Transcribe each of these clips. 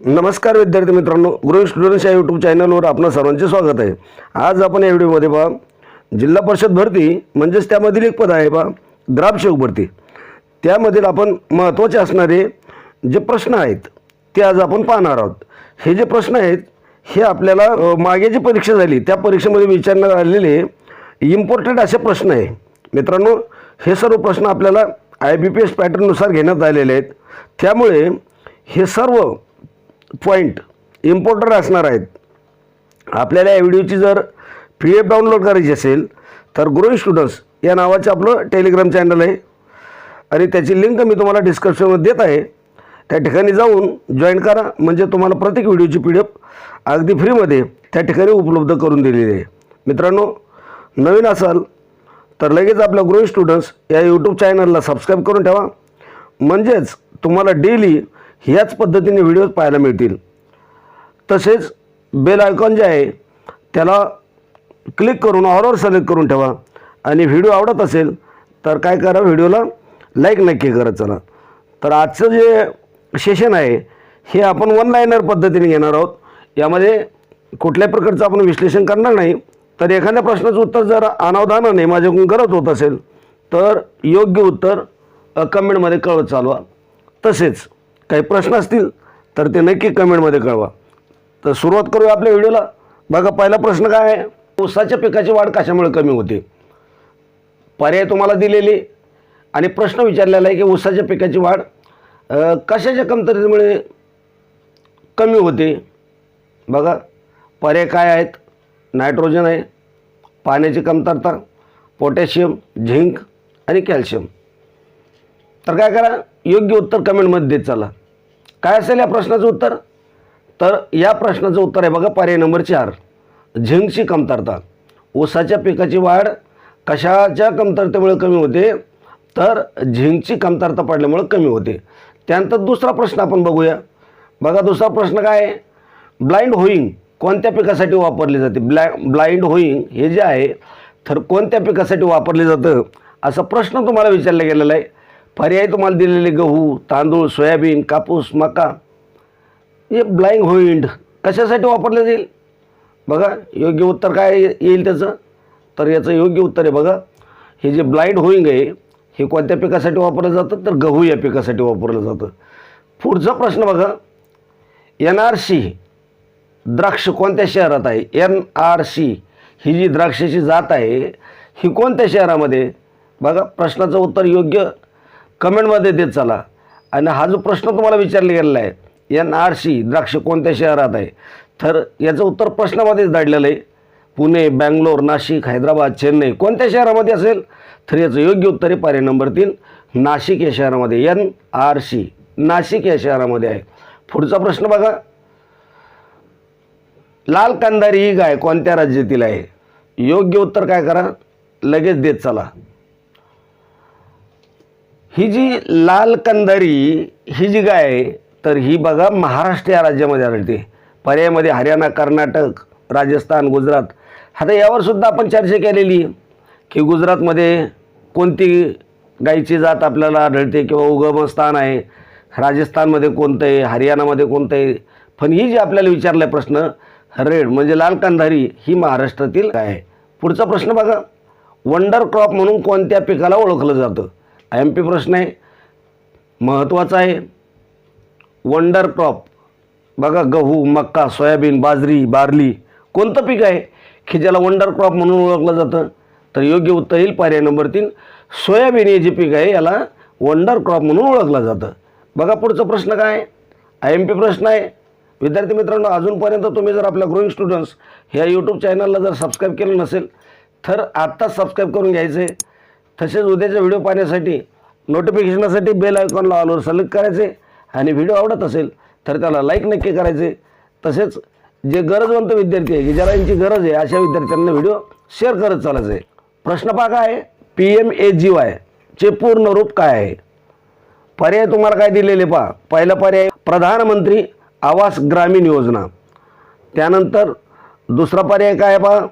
नमस्कार विद्यार्थी मित्रांनो गुरु स्टुडंट्स या यूट्यूब चॅनलवर आपलं सर्वांचे स्वागत आहे. आज आपण या व्हिडिओमध्ये पहा जिल्हा परिषद भरती म्हणजेच त्यामधील एक पद आहे पहा ग्रामसेवक भरती त्यामधील आपण महत्त्वाचे असणारे जे प्रश्न आहेत ते आज आपण पाहणार आहोत. हे जे प्रश्न आहेत हे आपल्याला मागे जी परीक्षा झाली त्या परीक्षेमध्ये विचारण्यात आलेले इम्पॉर्टंट असे प्रश्न आहे. मित्रांनो हे सर्व प्रश्न आपल्याला आय बी पी एस पॅटर्ननुसार घेण्यात आलेले आहेत. त्यामुळे हे सर्व पॉईंट इम्पॉर्टंट असणार आहेत. आपल्याला या व्हिडिओची जर पी एफ डाउनलोड करायची असेल तर ग्रोईंग स्टुडंट्स या नावाचं आपलं टेलिग्राम चॅनल आहे. आणि त्याची लिंक मी तुम्हाला डिस्क्रिप्शनमध्ये देत आहे. त्या ठिकाणी जाऊन जॉईन करा. म्हणजे तुम्हाला प्रत्येक व्हिडिओची पी डी एफ अगदी फ्रीमध्ये त्या ठिकाणी उपलब्ध करून दिलेली आहे. मित्रांनो नवीन असाल तर लगेच आपल्या ग्रोईंग स्टुडंट्स या यूट्यूब चॅनलला सबस्क्राईब करून ठेवा. म्हणजेच तुम्हाला डेली ह्याच पद्धतीने व्हिडिओज पाहायला मिळतील. तसेच बेल आयकॉन जे आहे त्याला क्लिक करून ऑलवर सिलेक्ट करून ठेवा. आणि व्हिडिओ आवडत असेल तर काय करा व्हिडिओला लाईक नक्की करत चला. तर आजचं जे सेशन आहे हे आपण वन लाईनर पद्धतीने घेणार आहोत. यामध्ये कुठल्याही प्रकारचं आपण विश्लेषण करणार नाही तर एखाद्या प्रश्नाचं उत्तर जर अनावधानाने माझ्याकडून गरज होत असेल तर योग्य उत्तर कमेंटमध्ये कळत चालवा. तसेच काही प्रश्न असतील तर ते नक्की कमेंटमध्ये कळवा. तर सुरुवात करूया आपल्या व्हिडिओला. बघा पहिला प्रश्न काय आहे? ऊसाच्या पिकाची वाढ कशामुळे कमी होते? पर्याय तुम्हाला दिलेले. आणि प्रश्न विचारलेला आहे की ऊसाच्या पिकाची वाढ कशाच्या कमतरतेमुळे कमी होते? बघा पर्याय काय आहेत? नायट्रोजन आहे पाण्याची कमतरता पोटॅशियम झिंक आणि कॅल्शियम तर काय करा? योग्य उत्तर कमेंटमध्ये देत चला. काय असेल या प्रश्नाचं उत्तर? तर या प्रश्नाचं उत्तर आहे बघा पर्याय नंबर चार. झिंकची कमतरता. ऊसाच्या पिकाची वाढ कशाच्या कमतरतेमुळे कमी होते? तर झिंकची कमतरता पडल्यामुळे कमी होते. त्यानंतर दुसरा प्रश्न आपण बघूया. बघा दुसरा प्रश्न काय? आहे ब्लाइंड होईंग कोणत्या पिकासाठी वापरली जाते? ब्लॅ ब्लाइंड होईंग हे जे आहे तर कोणत्या पिकासाठी वापरले जातं? असा प्रश्न तुम्हाला विचारला गेलेला आहे. पर्याय तुम्हाला दिलेले गहू तांदूळ सोयाबीन कापूस मका. हे ब्लाइंग होईंड कशासाठी वापरलं जाईल? बघा योग्य उत्तर काय येईल त्याचं? तर याचं योग्य उत्तर आहे बघा. हे जे ब्लाइंड होईंग आहे हे कोणत्या पिकासाठी वापरलं जातं? तर गहू या पिकासाठी वापरलं जातं. पुढचा प्रश्न बघा. एन आर सी द्राक्ष कोणत्या शहरात आहे? एन आर सी ही जी द्राक्षाची जात आहे ही कोणत्या शहरामध्ये? बघा प्रश्नाचं उत्तर योग्य कमेंटमध्ये देत चला. आणि हा जो प्रश्न तुम्हाला विचारला गेलेला आहे एन आर सी द्राक्ष कोणत्या शहरात आहे? तर याचं उत्तर प्रश्नामध्येच दडलेलं आहे. पुणे बँगलोर नाशिक हैदराबाद चेन्नई कोणत्या शहरामध्ये असेल? तर याचं योग्य उत्तर आहे पर्याय नंबर तीन. नाशिक या शहरामध्ये एन आर सी. नाशिक या शहरामध्ये आहे. पुढचा प्रश्न बघा. लाल कांदारी ही गाय कोणत्या राज्यातील आहे? योग्य उत्तर काय करा? लगेच देत चला. ही जी लाल कंदारी ही जी गाय आहे तर ही बघा महाराष्ट्र या राज्यामध्ये आढळते. पर्यायमध्ये हरियाणा कर्नाटक राजस्थान गुजरात. आता यावर सुद्धा आपण चर्चा केलेली की गुजरातमध्ये कोणती गायीची जात आपल्याला आढळते किंवा उगमस्थान आहे राजस्थानमध्ये कोणतं आहे हरियाणामध्ये कोणतं आहे? पण ही जी आपल्याला विचारला आहे प्रश्न रेड म्हणजे लाल कंधारी ही महाराष्ट्रातील काय आहे. पुढचा प्रश्न बघा. वंडर क्रॉप म्हणून कोणत्या पिकाला ओळखलं जातं? एम पी प्रश्न आहे. महत्त्वाचा आहे. वंडर क्रॉप बघा गहू मक्का सोयाबीन बाजरी बार्ली कोणतं पीक आहे? की ज्याला वंडर क्रॉप म्हणून ओळखलं जातं. तर योग्य उत्तर येईल पर्याय नंबर तीन. सोयाबीन हे जे पीक आहे याला वंडर क्रॉप म्हणून ओळखलं जातं. बघा पुढचा प्रश्न काय आय एम पी प्रश्न आहे. विद्यार्थी मित्रांनो अजूनपर्यंत तुम्ही जर आपल्या ग्रोईंग स्टुडंट्स ह्या यूट्यूब चॅनलला जर सबस्क्राईब केलं नसेल तर आत्ताच सबस्क्राईब करून घ्यायचं आहे तसेच उद्याचा व्हिडिओ पाहण्यासाठी नोटिफिकेशनासाठी बेल आयकॉनला ऑलवर सिलेक्ट करायचे. आणि व्हिडिओ आवडत असेल तर त्याला लाईक नक्की करायचे. तसेच जे गरजवंत विद्यार्थी आहे की ज्याला यांची गरज आहे अशा विद्यार्थ्यांना व्हिडिओ शेअर करत चालायचं. आहे प्रश्न पहा काय आहे? P M A G Y चे पूर्ण रूप काय आहे? पर्याय तुम्हाला काय दिलेले पहा. पहिला पर्याय प्रधानमंत्री आवास ग्रामीण योजना. त्यानंतर दुसरा पर्याय काय आहे पहा?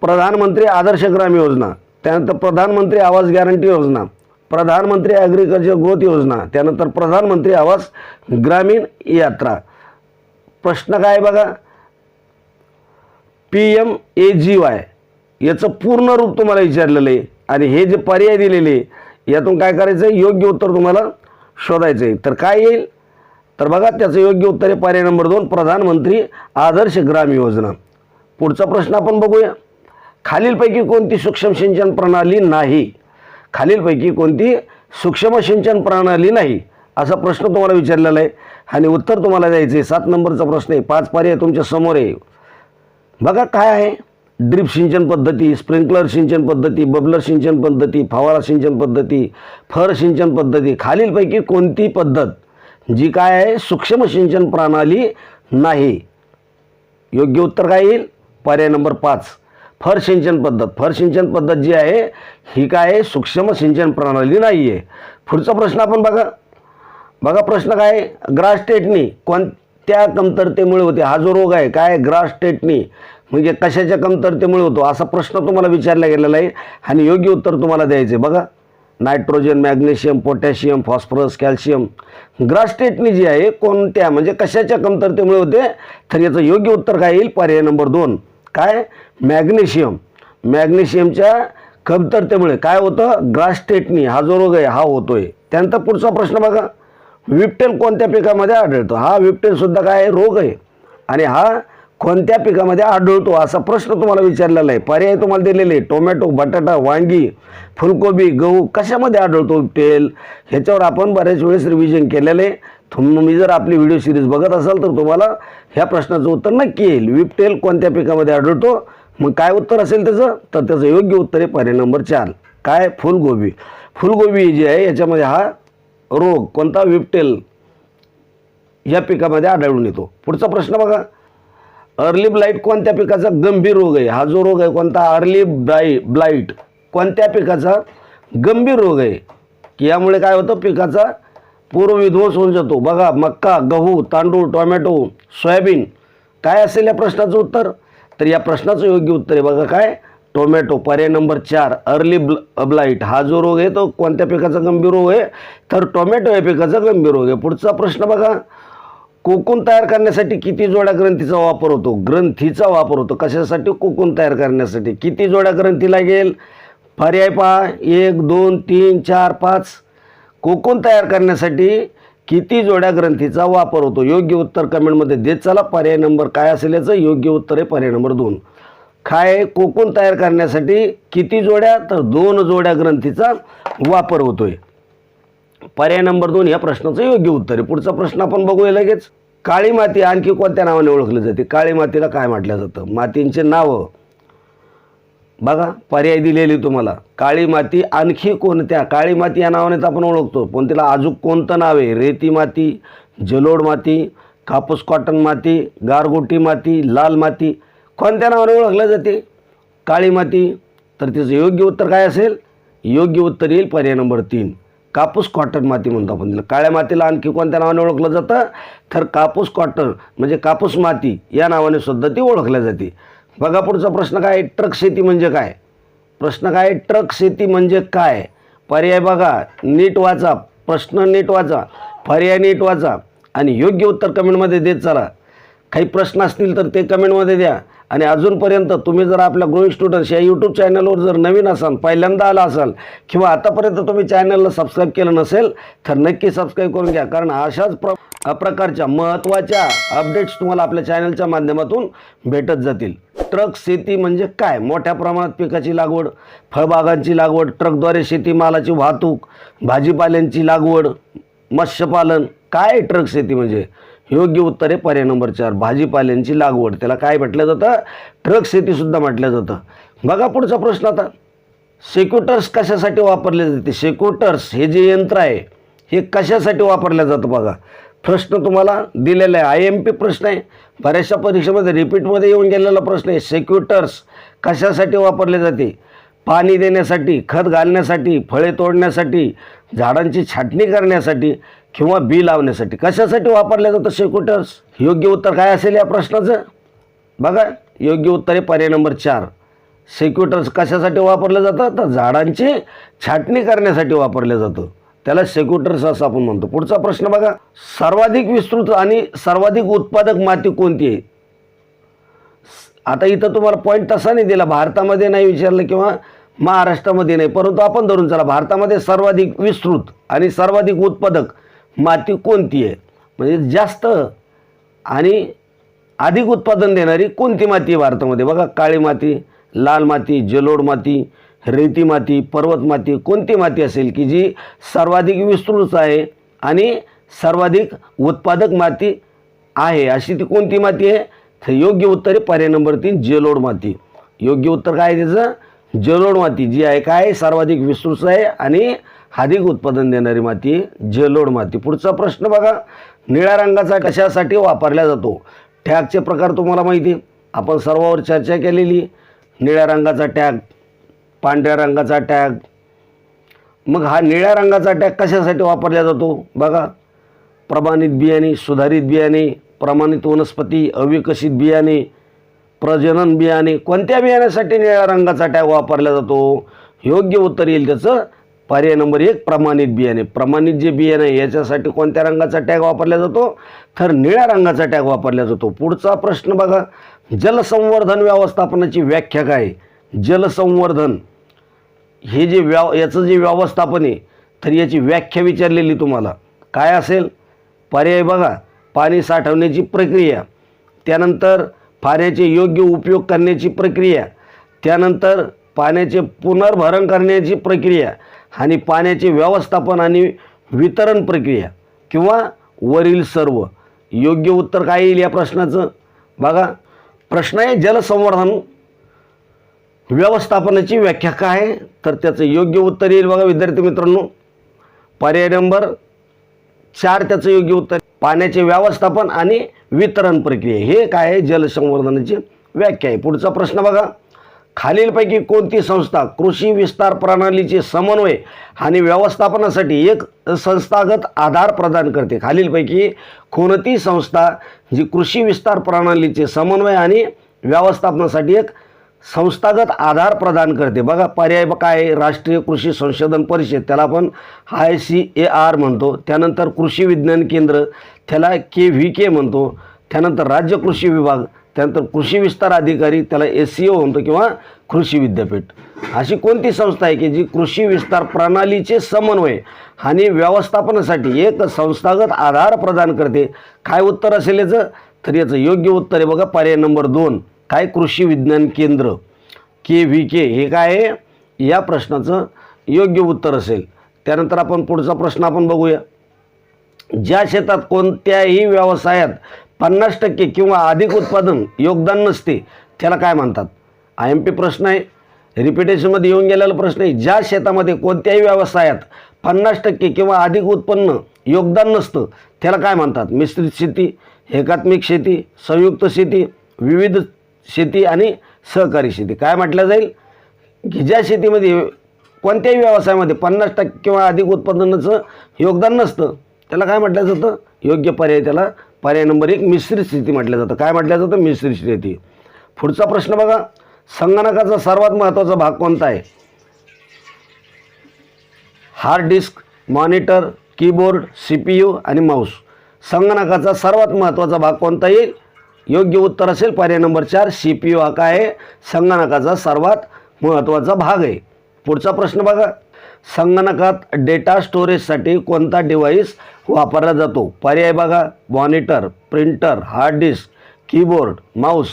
प्रधानमंत्री आदर्श ग्राम योजना. त्यानंतर प्रधानमंत्री आवास गॅरंटी योजना प्रधानमंत्री ॲग्रिकल्चर ग्रोथ योजना त्यानंतर प्रधानमंत्री आवास ग्रामीण यात्रा. प्रश्न काय आहे बघा? P M A G Y याचं पूर्ण रूप तुम्हाला विचारलेलं आहे. आणि हे जे पर्याय दिलेले यातून काय करायचं आहे योग्य उत्तर तुम्हाला शोधायचं आहे तर काय येईल? तर बघा त्याचं योग्य उत्तर आहे पर्याय नंबर दोन प्रधानमंत्री आदर्श ग्राम योजना. पुढचा प्रश्न आपण बघूया. खालीलपैकी कोणती सूक्ष्म सिंचन प्रणाली नाही? खालीलपैकी कोणती सूक्ष्म सिंचन प्रणाली नाही? असा प्रश्न तुम्हाला विचारलेला आहे. आणि उत्तर तुम्हाला द्यायचं आहे सात नंबरचा प्रश्न आहे. पाच पर्याय तुमच्यासमोर आहे. बघा काय आहे. ड्रिप सिंचन पद्धती स्प्रिंकलर सिंचन पद्धती बबलर सिंचन पद्धती फवारा सिंचन पद्धती फर सिंचन पद्धती खालीलपैकी कोणती पद्धत जी काय आहे? सूक्ष्म सिंचन प्रणाली नाही. योग्य उत्तर काय येईल? पर्याय नंबर पाच. फर सिंचन पद्धत. फर सिंचन पद्धत जी आहे ही काय आहे? सूक्ष्म सिंचन प्रणाली नाही आहे पुढचा प्रश्न आपण बघा. बघा प्रश्न काय? आहे? ग्रास टेटणी कोणत्या कमतरतेमुळे होते? हा जो रोग आहे काय? Grass tetany. म्हणजे कशाच्या कमतरतेमुळे होतो? असा प्रश्न तुम्हाला विचारला गेलेला आहे आणि योग्य उत्तर तुम्हाला द्यायचे बघा. Nitrogen magnesium potassium phosphorus calcium. Grass tetany जी आहे कोणत्या? म्हणजे कशाच्या कमतरतेमुळे होते? तर याचं योग्य उत्तर काय येईल? पर्याय नंबर दोन. काय? मॅग्नेशियम. मॅग्नेशियमच्या कमतरतेमुळे काय होतं? ग्रास्टेटनी हा जो रोग आहे हा होतोय. त्यानंतर पुढचा प्रश्न बघा. विपटेल कोणत्या पिकामध्ये आढळतो? हा विप्टेलसुद्धा काय आहे? रोग आहे. आणि हा कोणत्या पिकामध्ये आढळतो? असा प्रश्न तुम्हाला विचारलेला आहे. पर्याय तुम्हाला दिलेले आहे. टोमॅटो बटाटा वांगी फुलकोबी गहू कशामध्ये आढळतो तेल ह्याच्यावर आपण बऱ्याच वेळेस रिव्हिजन केलेलं आहे. तुम्ही जर आपली व्हिडिओ सिरीज बघत असाल तर तुम्हाला ह्या प्रश्नाचं उत्तर नक्की येईल. विपटेल कोणत्या पिकामध्ये आढळतो? मग काय उत्तर असेल त्याचं? तर त्याचं योग्य उत्तर आहे पर्याय नंबर चार. काय? फुलगोबी. फुलगोबी जी आहे याच्यामध्ये हा रोग कोणता? विपटेल या पिकामध्ये आढळून येतो. पुढचा प्रश्न बघा. अर्ली ब्लाईट कोणत्या पिकाचा गंभीर रोग आहे? हा जो रोग आहे कोणता? अर्ली ब्लाई ब्लाईट कोणत्या पिकाचा गंभीर रोग आहे? की यामुळे काय होतं? पिकाचा पूर्वविध्वंस होऊन जातो. बघा मक्का गहू तांदूळ टोमॅटो सोयाबीन. काय असेल या प्रश्नाचं उत्तर? तर या प्रश्नाचं योग्य उत्तर आहे. बघा काय? टोमॅटो पर्याय नंबर चार अर्ली ब्ल ब्लाईट हा जो रोग आहे तो कोणत्या पिकाचा गंभीर रोग आहे? तर टोमॅटो या पिकाचा गंभीर रोग आहे. पुढचा प्रश्न बघा. कोकून तयार करण्यासाठी किती जोड्या ग्रंथीचा वापर होतो? ग्रंथीचा वापर होतो. कशासाठी? कोकून तयार करण्यासाठी. किती जोड्या ग्रंथी लागेल? पर्याय पहा. एक दोन तीन चार पाच. कोकून तयार करण्यासाठी किती जोड्या ग्रंथीचा वापर होतो? योग्य उत्तर कमेंटमध्ये देत चला. पर्याय नंबर काय असेल याचं? योग्य उत्तर आहे पर्याय नंबर दोन. काय कोकून तयार करण्यासाठी किती जोड्या? तर दोन जोड्या ग्रंथीचा वापर होतोय. पर्याय नंबर दोन या प्रश्नाचं योग्य उत्तर आहे. पुढचा प्रश्न आपण बघूया लगेच. काळी माती आणखी कोणत्या नावाने ओळखली जाते? काळी मातीला काय म्हटलं जातं? मातींचे नावं. बघा पर्याय दिलेली तुम्हाला. काळी माती आणखी कोणत्या? काळी माती या नावानेच आपण ओळखतो. पण तिला अजून कोणतं नाव आहे? रेती माती जलोड माती कापूस कॉटन माती गारगोटी माती लाल माती. कोणत्या नावाने ओळखल्या जाते? काळी माती. तर तिचं योग्य उत्तर काय असेल? योग्य उत्तर येईल पर्याय नंबर तीन. कापूस कॉटन माती म्हणतो आपण तिला. काळ्या मातीला आणखी कोणत्या नावाने ओळखलं जातं? तर कापूस कॉटन म्हणजे कापूस माती या नावाने सुद्धा ती ओळखल्या जाते. बघा पुढचा प्रश्न काय? ट्रक शेती म्हणजे काय? प्रश्न काय? ट्रक शेती म्हणजे काय? पर्याय बघा. नीट वाचा. प्रश्न नीट वाचा. पर्याय नीट वाचा. आणि योग्य उत्तर कमेंटमध्ये देत चला. काही प्रश्न असतील तर ते कमेंटमध्ये द्या. आणि अजूनपर्यंत तुम्ही जर आपल्या ग्रोईंग स्टुडंट्स या यूट्यूब चॅनलवर जर नवीन असाल पहिल्यांदा आला असाल किंवा आतापर्यंत तुम्ही चॅनलला सबस्क्राईब केलं नसेल तर नक्की सबस्क्राईब करून घ्या. कारण अशाच प्र प्रकारच्या महत्त्वाच्या अपडेट्स तुम्हाला आपल्या चॅनलच्या माध्यमातून भेटत जातील. ट्रक शेती म्हणजे काय? मोठ्या प्रमाणात पिकाची लागवड फळबागांची लागवड ट्रकद्वारे शेतीमालाची वाहतूक भाजीपाल्यांची लागवड मत्स्यपालन. काय ट्रक शेती म्हणजे? योग्य उत्तर आहे पर्याय नंबर चार भाजीपाल्यांची लागवड. त्याला काय म्हटलं जातं? ट्रक शेतीसुद्धा म्हटलं जातं. बघा पुढचा प्रश्न आता. सेक्युटर्स कशासाठी वापरले जाते? सेक्युटर्स हे जे यंत्र आहे हे कशासाठी वापरलं जातं बघा. प्रश्न तुम्हाला दिलेला आहे. आय एम पी प्रश्न आहे. बऱ्याचशा परीक्षेमध्ये रिपीटमध्ये येऊन गेलेला प्रश्न आहे. सेक्युटर्स कशासाठी वापरले जाते? पाणी देण्यासाठी खत घालण्यासाठी फळे तोडण्यासाठी झाडांची छाटणी करण्यासाठी किंवा बी लावण्यासाठी. कशासाठी वापरलं जातं सेक्युटर्स योग्य उत्तर काय असेल या प्रश्नाचं? बघा योग्य उत्तर आहे पर्याय नंबर चार. सेक्युटर्स कशासाठी वापरलं जातं तर झाडांची छाटणी करण्यासाठी वापरलं जातं. त्याला सेक्युटर्स असं आपण म्हणतो. पुढचा प्रश्न बघा. सर्वाधिक विस्तृत आणि सर्वाधिक उत्पादक माती कोणती आहे? आता इथं तुम्हाला पॉईंट तसा नाही दिला. भारतामध्ये नाही विचारलं किंवा महाराष्ट्रामध्ये नाही. परंतु आपण धरून चला. भारतामध्ये सर्वाधिक विस्तृत आणि सर्वाधिक उत्पादक माती कोणती आहे? म्हणजे जास्त आणि अधिक उत्पादन देणारी कोणती माती आहे भारतामध्ये? बघा काळी माती लाल माती जलोड माती रेती माती पर्वत माती कोणती माती असेल की जी सर्वाधिक विस्तृत आहे आणि सर्वाधिक उत्पादक माती आहे? अशी ती कोणती माती आहे? तर योग्य उत्तर आहे पर्याय नंबर तीन जेलोड माती. योग्य उत्तर काय आहे त्याचं? जेलोड माती जी आहे काय? सर्वाधिक विस्तृत आहे आणि अधिक उत्पादन देणारी माती जेलोड माती. पुढचा प्रश्न बघा. निळ्या रंगाचा कशासाठी वापरला जातो? टॅगचे प्रकार तुम्हाला माहिती आहे. आपण सर्वावर चर्चा केलेली. निळ्या रंगाचा टॅग पांढऱ्या रंगाचा टॅग. मग हा निळ्या रंगाचा टॅग कशासाठी वापरला जातो? बघा. प्रमाणित बियाणे सुधारित बियाणे प्रमाणित वनस्पती अविकसित बियाणे प्रजनन बियाणे कोणत्या बियाण्यासाठी निळ्या रंगाचा टॅग वापरला जातो? योग्य उत्तर येईल त्याचं. पर्याय नंबर एक प्रमाणित बियाणे. प्रमाणित जे बियाणे आहे याच्यासाठी कोणत्या रंगाचा टॅग वापरला जातो? तर निळ्या रंगाचा टॅग वापरला जातो. पुढचा प्रश्न बघा. जलसंवर्धन व्यवस्थापनाची व्याख्या काय? जलसंवर्धन. हे जे व्या याचं जे व्यवस्थापन आहे तर याची व्याख्या विचारलेली तुम्हाला. काय असेल? पर्याय बघा. पाणी साठवण्याची प्रक्रिया. त्यानंतर पाण्याचे योग्य उपयोग करण्याची प्रक्रिया. त्यानंतर पाण्याचे पुनर्भरण करण्याची प्रक्रिया आणि पाण्याचे व्यवस्थापन आणि वितरण प्रक्रिया किंवा वरील सर्व. योग्य उत्तर काय येईल या प्रश्नाचं? बघा. प्रश्न आहे जलसंवर्धन. व्यवस्थापनाची व्याख्या काय आहे? तर त्याचं योग्य उत्तर येईल बघा विद्यार्थी मित्रांनो. पर्याय नंबर चार त्याचं योग्य उत्तर पाण्याचे व्यवस्थापन आणि वितरण प्रक्रिया हे काय आहे? जलसंवर्धनाची व्याख्या आहे. पुढचा प्रश्न बघा. खालीलपैकी कोणती संस्था कृषी विस्तार प्रणालीचे समन्वय आणि व्यवस्थापनासाठी एक संस्थागत आधार प्रदान करते? खालीलपैकी कोणती संस्था जी कृषी विस्तार प्रणालीचे समन्वय आणि व्यवस्थापनासाठी एक संस्थागत आधार प्रदान करते. बघा पर्याय काय? आहे? राष्ट्रीय कृषी संशोधन परिषद त्याला आपण आय सी ए आर म्हणतो. त्यानंतर कृषी विज्ञान केंद्र त्याला के व्ही के म्हणतो. त्यानंतर राज्य कृषी विभाग त्यानंतर कृषी विस्तार अधिकारी त्याला एस सी ओ म्हणतो किंवा कृषी विद्यापीठ. अशी कोणती संस्था आहे की जी कृषी विस्तार प्रणालीचे समन्वय आणि व्यवस्थापनासाठी एक संस्थागत आधार प्रदान करते? काय उत्तर असेल याचं? तर याचं योग्य उत्तर आहे बघा पर्याय नंबर दोन. काय कृषी विज्ञान केंद्र के व्ही के हे काय आहे? या प्रश्नाचं योग्य उत्तर असेल. त्यानंतर आपण पुढचा प्रश्न आपण बघूया. ज्या शेतात कोणत्याही व्यवसायात पन्नास टक्के किंवा अधिक उत्पादन योगदान नसते त्याला काय म्हणतात? आय एम पी प्रश्न आहे. रिपिटेशनमध्ये येऊन गेलेला प्रश्न आहे. ज्या शेतामध्ये कोणत्याही व्यवसायात पन्नास टक्के किंवा अधिक उत्पन्न योगदान नसतं त्याला काय म्हणतात? मिश्रित शेती एकात्मिक शेती संयुक्त शेती विविध शेती आणि सहकारी शेती. काय म्हटलं जाईल? की ज्या शेतीमध्ये कोणत्याही व्यवसायामध्ये पन्नास टक्के किंवा अधिक उत्पादनाचं योगदान नसतं त्याला काय म्हटलं जातं? योग्य पर्याय त्याला. पर्याय नंबर एक मिश्रित शेती म्हटलं जातं. काय म्हटलं जातं? मिश्रित शेती. पुढचा प्रश्न बघा. संगणकाचा सर्वात महत्त्वाचा भाग कोणता आहे? Hard disk monitor keyboard C P U आणि माऊस. संगणकाचा सर्वात महत्त्वाचा भाग कोणता येईल? योग्य उत्तर असेल. पर्याय नंबर चार सी पी यू हा काय आहे? संगणकाचा सर्वात महत्त्वाचा भाग आहे. पुढचा प्रश्न बघा. संगणकात डेटा स्टोरेजसाठी कोणता डिव्हाइस वापरला जातो? पर्याय बघा. Monitor printer hard disk keyboard mouse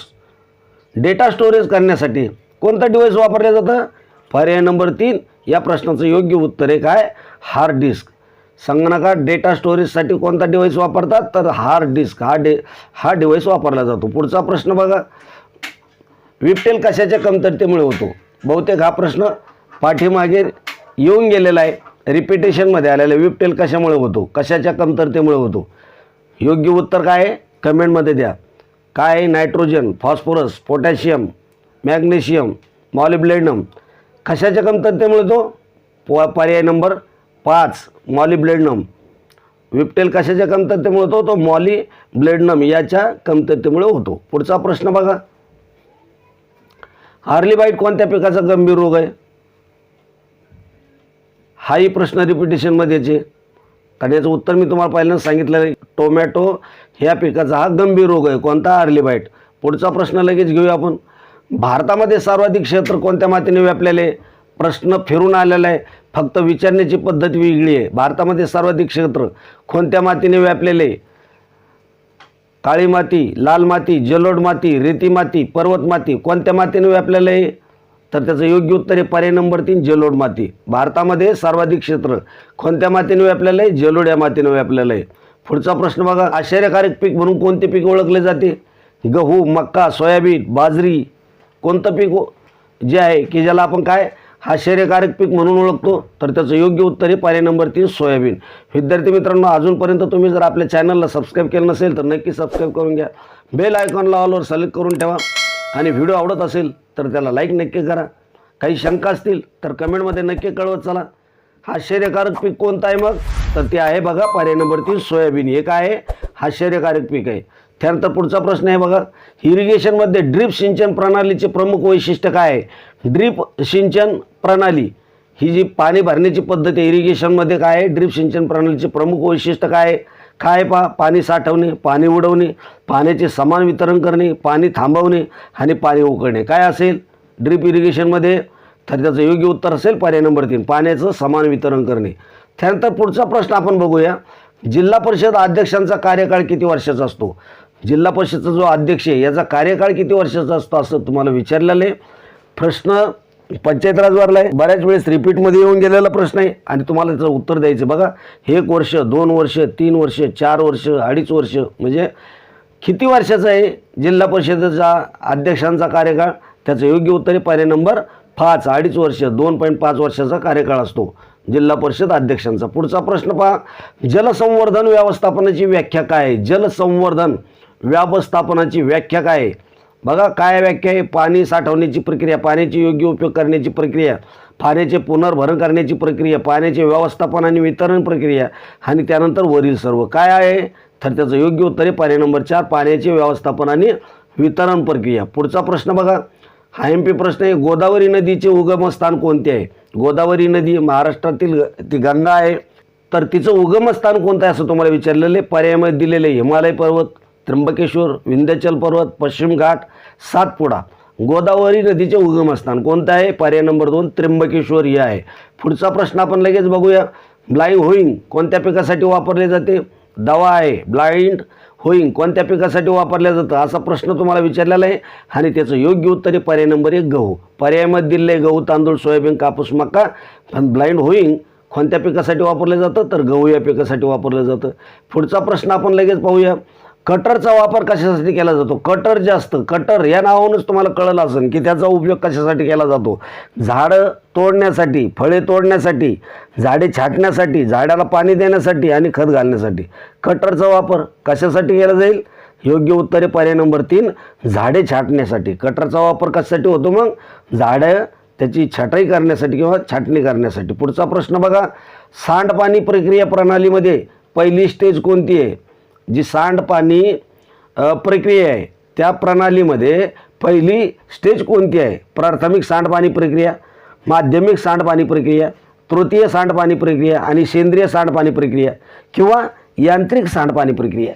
data storage करण्यासाठी कोणतं डिव्हाइस वापरलं जातं? पर्याय नंबर तीन या प्रश्नाचं योग्य उत्तर आहे काय? हार्ड डिस्क संगणकात डेटा स्टोरेजसाठी कोणता डिव्हाइस वापरतात? तर हार्ड डिस्क हा डे हा डिव्हाइस वापरला जातो. पुढचा प्रश्न बघा. विपटेल कशाच्या कमतरतेमुळे होतो? बहुतेक हा प्रश्न पाठीमागे येऊन गेलेला आहे. रिपिटेशनमध्ये आलेला आहे. विपटेल कशामुळे होतो? कशाच्या कमतरतेमुळे होतो? योग्य उत्तर काय आहे? कमेंटमध्ये द्या. काय आहे? Nitrogen phosphorus potassium magnesium molybdenum कशाच्या कमतरतेमुळे तो प पर्याय नंबर पाच मॉलिब्लेडनम विपटेल कशाच्या कमतरतेमुळे होतो? तो मॉली ब्लेडनम याच्या कमतरतेमुळे होतो. पुढचा प्रश्न बघा. आर्ली बाईट कोणत्या पिकाचा गंभीर रोग आहे? हाही प्रश्न रिपिटेशनमध्ये याचे कारण याचं उत्तर मी तुम्हाला पहिल्यांदा सांगितलं आहे. टोमॅटो ह्या पिकाचा हा गंभीर रोग आहे. कोणता? आर्ली बाईट पुढचा प्रश्न लगेच घेऊया आपण. भारतामध्ये सर्वाधिक क्षेत्र कोणत्या मातीने व्यापलेले आहे? प्रश्न फिरून आलेला आहे. फक्त विचारण्याची पद्धत वेगळी आहे. भारतामध्ये सर्वाधिक क्षेत्र कोणत्या मातीने व्यापलेले? आहे? काळी माती लाल माती जलोड माती रेती माती पर्वत माती कोणत्या मातीने व्यापलेलं? आहे तर त्याचं योग्य उत्तर आहे पर्याय नंबर तीन जलोड माती. भारतामध्ये सर्वाधिक क्षेत्र कोणत्या मातीने व्यापलेलं? आहे जलोड या मातीने व्यापलेलं आहे. पुढचा प्रश्न बघा आश्चर्यकारक पीक म्हणून कोणते पीक ओळखले जाते? गहू मक्का सोयाबीन बाजरी कोणतं पीक जे आहे की ज्याला आपण काय आश्चर्यकारक पीक म्हणून ओळखतो तर त्याचं योग्य उत्तर आहे पर्याय नंबर तीन सोयाबीन. विद्यार्थी मित्रांनो अजूनपर्यंत तुम्ही जर आपल्या चॅनलला सबस्क्राईब केलं नसेल तर नक्की सबस्क्राईब करून घ्या. बेल आयकॉनला ऑलवर सिलेक्ट करून ठेवा. आणि व्हिडिओ आवडत असेल तर त्याला लाईक नक्की करा. काही शंका असतील तर कमेंटमध्ये नक्की कळवत चला. आश्चर्यकारक पीक कोणतं आहे मग? तर ते आहे बघा पर्याय नंबर तीन सोयाबीन. हे काय आहे आश्चर्यकारक पीक आहे. त्यानंतर पुढचा प्रश्न आहे बघा इरिगेशनमध्ये ड्रीप सिंचन प्रणालीचे प्रमुख वैशिष्ट्य काय आहे? ड्रीप सिंचन प्रणाली. ही जी पाणी भरण्याची पद्धत आहे इरिगेशनमध्ये काय आहे? ड्रीप सिंचन प्रणालीचे प्रमुख वैशिष्ट्य काय आहे? काय पा पाणी साठवणे पाणी उडवणे पाण्याचे समान वितरण करणे पाणी थांबवणे आणि पाणी उकळणे. काय असेल? ड्रीप इरिगेशनमध्ये तर त्याचं योग्य उत्तर असेल पर्याय नंबर तीन पाण्याचं समान वितरण करणे. त्यानंतर पुढचा प्रश्न आपण बघूया. जिल्हा परिषद अध्यक्षांचा कार्यकाळ किती वर्षाचा असतो? जिल्हा परिषदचा जो अध्यक्ष आहे याचा कार्यकाळ किती वर्षाचा असतो असं तुम्हाला विचारलेलं आहे. प्रश्न पंचायत राजवरला आहे बऱ्याच वेळेस रिपीटमध्ये येऊन गेलेला प्रश्न आहे. आणि तुम्हाला त्याचं उत्तर द्यायचं बघा एक वर्ष दोन वर्ष तीन वर्ष चार वर्ष अडीच वर्ष म्हणजे किती वर्षाचा आहे? जिल्हा परिषदेचा अध्यक्षांचा कार्यकाळ त्याचं योग्य उत्तर आहे. पर्याय नंबर पाच अडीच वर्ष दोन पॉईंट पाच वर्षाचा कार्यकाळ असतो. जिल्हा परिषद अध्यक्षांचा. पुढचा प्रश्न पहा. जलसंवर्धन व्यवस्थापनाची व्याख्या काय आहे? जलसंवर्धन व्यवस्थापनाची व्याख्या काय आहे? बघा काय व्याख्या आहे? पाणी साठवण्याची प्रक्रिया पाण्याची योग्य उपयोग करण्याची प्रक्रिया पाण्याचे पुनर्भरण करण्याची प्रक्रिया पाण्याचे व्यवस्थापन आणि वितरण प्रक्रिया आणि त्यानंतर वरील सर्व. काय आहे? तर त्याचं योग्य उत्तर आहे पर्याय नंबर चार पाण्याचे व्यवस्थापन आणि वितरण प्रक्रिया. पुढचा प्रश्न बघा. हा एम पी प्रश्न आहे. गोदावरी नदीचे उगमस्थान कोणते आहे? गोदावरी नदी महाराष्ट्रातील ग- ती गंगा आहे. तर तिचं उगमस्थान कोणतं आहे असं तुम्हाला विचारलेलं आहे? पर्यायामध्ये दिलेलं आहे. हिमालय पर्वत त्र्यंबकेश्वर विंध्याचल पर्वत पश्चिम घाट सातपुडा गोदावरी नदीचे उगमस्थान कोणतं आहे? पर्याय नंबर दोन त्र्यंबकेश्वर हे आहे. पुढचा प्रश्न आपण लगेच बघूया. ब्लाइंड होईंग कोणत्या पिकासाठी वापरले जाते? दवा आहे. ब्लाइंड होईंग कोणत्या पिकासाठी वापरल्या जातं? असा प्रश्न तुम्हाला विचारलेला आहे आणि त्याचं योग्य उत्तर आहे पर्याय नंबर एक गहू. पर्यायामध्ये दिले आहे गहू तांदूळ सोयाबीन कापूस मका पण ब्लाइंड होईंग कोणत्या पिकासाठी वापरलं जातं? तर गहू या पिकासाठी वापरलं जातं. पुढचा प्रश्न आपण लगेच पाहूया. कटरचा वापर कशासाठी केला जातो? कटर जास्त कटर या नावानंच तुम्हाला कळलं असेल की त्याचा उपयोग कशासाठी केला जातो? झाडं तोडण्यासाठी फळे तोडण्यासाठी झाडे छाटण्यासाठी झाडाला पाणी देण्यासाठी आणि खत घालण्यासाठी. कटरचा वापर कशासाठी केला जाईल? योग्य उत्तरे पर्याय नंबर तीन झाडे छाटण्यासाठी. कटरचा वापर कशासाठी होतो मग? झाडं त्याची छटाई करण्यासाठी किंवा छाटणी करण्यासाठी. पुढचा प्रश्न बघा. सांडपाणी प्रक्रिया प्रणालीमध्ये पहिली स्टेज कोणती आहे? जी सांडपाणी प्रक्रिया आहे त्या प्रणालीमध्ये पहिली स्टेज कोणती आहे? प्राथमिक सांडपाणी प्रक्रिया माध्यमिक सांडपाणी प्रक्रिया तृतीय सांडपाणी प्रक्रिया आणि सेंद्रिय सांडपाणी प्रक्रिया किंवा यांत्रिक सांडपाणी प्रक्रिया.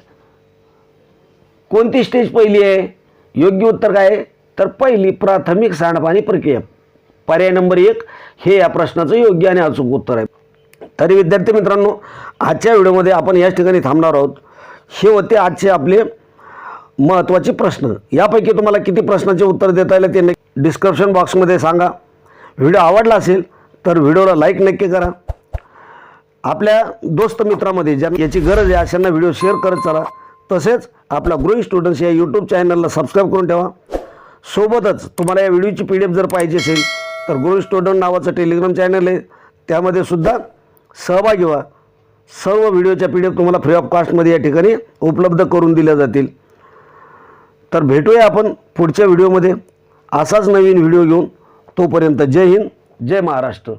कोणती स्टेज पहिली आहे? योग्य उत्तर काय आहे? तर पहिली प्राथमिक सांडपाणी प्रक्रिया. पर्याय नंबर एक हे या प्रश्नाचं योग्य आणि अचूक उत्तर आहे. तरी विद्यार्थी मित्रांनो आजच्या व्हिडिओमध्ये आपण याच ठिकाणी थांबणार आहोत. हे होते आजचे आपले महत्त्वाचे प्रश्न. यापैकी तुम्हाला किती प्रश्नाचे उत्तर देता येईल ते डिस्क्रिप्शन बॉक्समध्ये सांगा. व्हिडिओ आवडला असेल तर व्हिडिओला लाईक नक्की करा. आपल्या दोस्त मित्रामध्ये ज्यांना याची गरज आहे अशांना व्हिडिओ शेअर करत चला. तसेच आपल्या ग्रोईंग स्टुडंट्स या यूट्यूब चॅनलला सबस्क्राईब करून ठेवा. सोबतच तुम्हाला या व्हिडिओची पी डी एफ जर पाहिजे असेल तर ग्रोईंग स्टुडंट नावाचं टेलिग्राम चॅनल आहे. त्यामध्ये सुद्धा सहभागी व्हा. सर्व व्हिडिओच्या पी डी एफ तुम्हाला फ्री ऑफ कॉस्टमध्ये या ठिकाणी उपलब्ध करून दिल्या जातील. तर भेटूया आपण पुढच्या व्हिडिओमध्ये. असाच नवीन व्हिडिओ घेऊन तोपर्यंत जय हिंद जय महाराष्ट्र.